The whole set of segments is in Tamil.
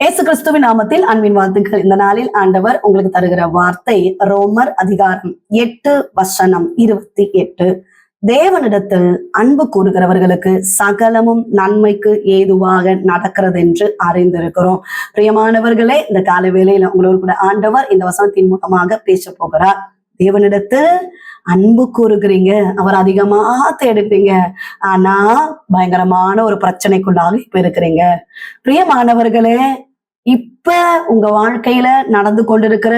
இயேசு கிறிஸ்துவின் நாமத்தில் அன்பின் வாழ்த்துக்கள். இந்த நாளில் ஆண்டவர் உங்களுக்கு தருகிற வார்த்தை ரோமர் அதிகாரம் எட்டு வசனம் இருபத்தி எட்டு. தேவனிடத்தில் அன்பு கூறுகிறவர்களுக்கு சகலமும் நன்மைக்கு ஏதுவாக நடக்கிறது என்று அறிந்திருக்கிறோம். பிரியமானவர்களே இந்த கால வேளையில உங்களோடு கூட ஆண்டவர் இந்த வசனத்தின் மூலமாக பேச போகிறார். தேவனிடத்து அன்பு கூறுகிறீங்க அவர் அதிகமா தேடுப்பீங்க ஆனா பயங்கரமான ஒரு பிரச்சனைக்குள்ளாக இப்ப இருக்கிறீங்க பிரியமானவர்களே இப்ப உங்க வாழ்க்கையில நடந்து கொண்டிருக்கிற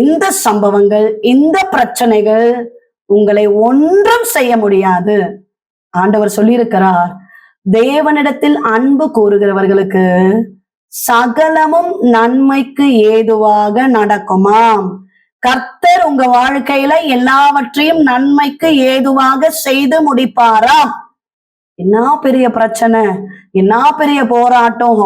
இந்த சம்பவங்கள் இந்த பிரச்சனைகள் உங்களை ஒன்றும் செய்ய முடியாது. ஆண்டவர் சொல்லியிருக்கிறார் தேவனிடத்தில் அன்பு கூறுகிறவர்களுக்கு சகலமும் நன்மைக்கு ஏதுவாக நடக்குமாம். கர்த்தர் உங்க வாழ்க்கையில எல்லாவற்றையும் நன்மைக்கு ஏதுவாக செய்து முடிப்பாராம் என்ன பெரிய பிரச்சனை என்ன பெரிய போராட்டம்.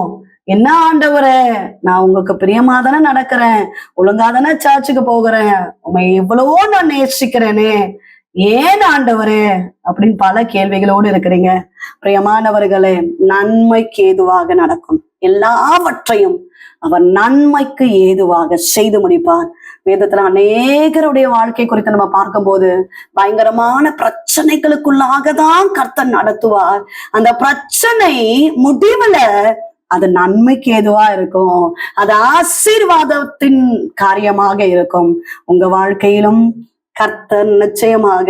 என்ன ஆண்டவரே? நான் உங்களுக்கு பிரியமா தானே நடக்கிறேன். ஒழுங்கா தானே சர்ச்சுக்கு போகிறேன். உண்மை எவ்வளவோ நான் நேசிக்கிறேனே. ஏன் ஆண்டவரே? அப்படின்னு பல கேள்விகளோடு இருக்கிறீங்க. பிரியமானவர்களே நன்மைக்கு ஏதுவாக நடக்கும். எல்லாவற்றையும் அவர் நன்மைக்கு ஏதுவாக செய்து முடிப்பார். வேதத்துல அநேகருடைய வாழ்க்கை குறித்து நம்ம பார்க்கும்போது பயங்கரமான பிரச்சனைகளுக்குள்ளாக தான் கர்த்தர் நடத்துவார். அந்த பிரச்சனை முடிவுல அது நன்மைக்கு ஏதுவா இருக்கும். அது ஆசீர்வாதத்தின் காரியமாக இருக்கும். உங்க வாழ்க்கையிலும் கர்த்தர் நிச்சயமாக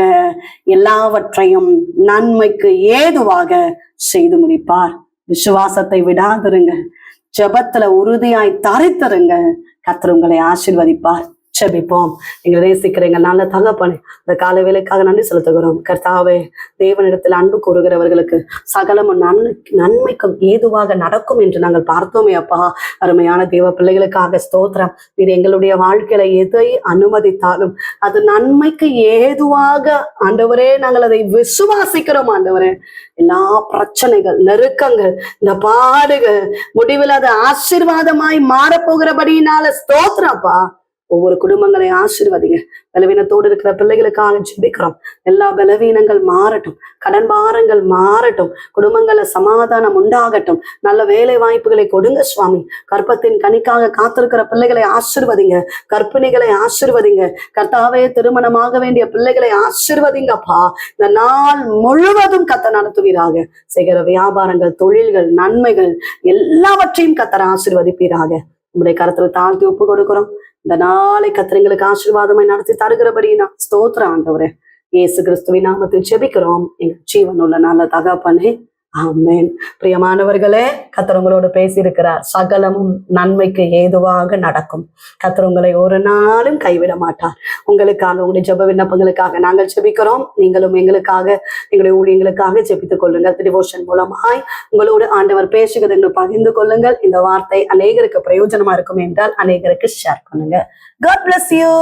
எல்லாவற்றையும் நன்மைக்கு ஏதுவாக செய்து முடிப்பார். விசுவாசத்தை விடாதிருங்க. ஜெபத்துல உறுதியாய் தரித்திருங்க. கர்த்தர் உங்களை ஆசீர்வதிப்பார். செபிப்போம் எங்களை நேசிக்கிறேங்க நல்ல தகப்பனே இந்த கால வேலைக்காக நன்றி செலுத்துகிறோம். கர்த்தாவே தேவனிடத்தில் அன்பு கூறுகிறவர்களுக்கு சகலமும் நன்மை நன்மைக்கும் ஏதுவாக நடக்கும் என்று நாங்கள் பார்த்தோமே அப்பா. அருமையான தேவ பிள்ளைகளுக்காக ஸ்தோத்திரம். இது எங்களுடைய வாழ்க்கையில எதை அனுமதித்தாலும் அது நன்மைக்கு ஏதுவாக ஆண்டவரே நாங்கள் அதை விசுவாசிக்கிறோம் ஆண்டவரே. எல்லா பிரச்சனைகள் நெருக்கங்கள் இந்த பாடுகள் முடிவில் அது ஆசீர்வாதமாய் மாறப்போகிறபடினால ஸ்தோத்திரப்பா ஒவ்வொரு குடும்பங்களை ஆசீர்வதிங்க. பலவீனத்தோடு இருக்கிற பிள்ளைகளுக்காக ஜெபிக்கிறோம். எல்லா பலவீனங்கள் மாறட்டும். கடன் பாரங்கள் மாறட்டும். குடும்பங்கள சமாதானம் உண்டாகட்டும். நல்ல வேலை வாய்ப்புகளை கொடுங்க சுவாமி. கற்பத்தின் கனிக்காக காத்திருக்கிற பிள்ளைகளை ஆசிர்வதிங்க. கற்பிணிகளை ஆசிர்வதிங்க. கர்த்தாவே திருமணமாக வேண்டிய பிள்ளைகளை ஆசிர்வதிங்கப்பா. இந்த நாள் முழுவதும் கத்த நடத்துவீராக. செய்கிற வியாபாரங்கள் தொழில்கள் நன்மைகள் எல்லாவற்றையும் கத்தர ஆசிர்வதிப்பீராக. உங்களுடைய கருத்துல தாழ்த்தி ஒப்பு கொடுக்கிறோம். இந்த நாளை கத்திரங்களுக்கு ஆசீர்வாதமாய் நடத்தி தருகிறபடி நான் ஸ்தோத்திரம் ஆண்டவரே. இயேசு கிறிஸ்துவின் நாமத்தில் செபிக்கிறோம் எங்க ஜீவனுள்ள நல்ல தகப்பனே ஆமேன். பிரியமானவர்களே கத்திரவங்களோடு பேசியிருக்கிறார். சகலமும் நன்மைக்கு ஏதுவாக நடக்கும். கத்திரவங்களை உங்களை ஒரு நாளும் கைவிட மாட்டார். உங்களுக்காக உங்களுடைய ஜெப விண்ணப்பங்களுக்காக நாங்கள் ஜெபிக்கிறோம். நீங்களும் எங்களுக்காக எங்களுடைய ஊழியங்களுக்காக ஜெபித்துக் கொள்ளுங்கள். டிவோஷன் மூலமாய் உங்களோடு ஆண்டவர் பேசுகிறது என்று பகிர்ந்து கொள்ளுங்கள். இந்த வார்த்தை அநேகருக்கு பிரயோஜனமா இருக்கும் என்றால் அநேகருக்கு ஷேர் பண்ணுங்க. God bless you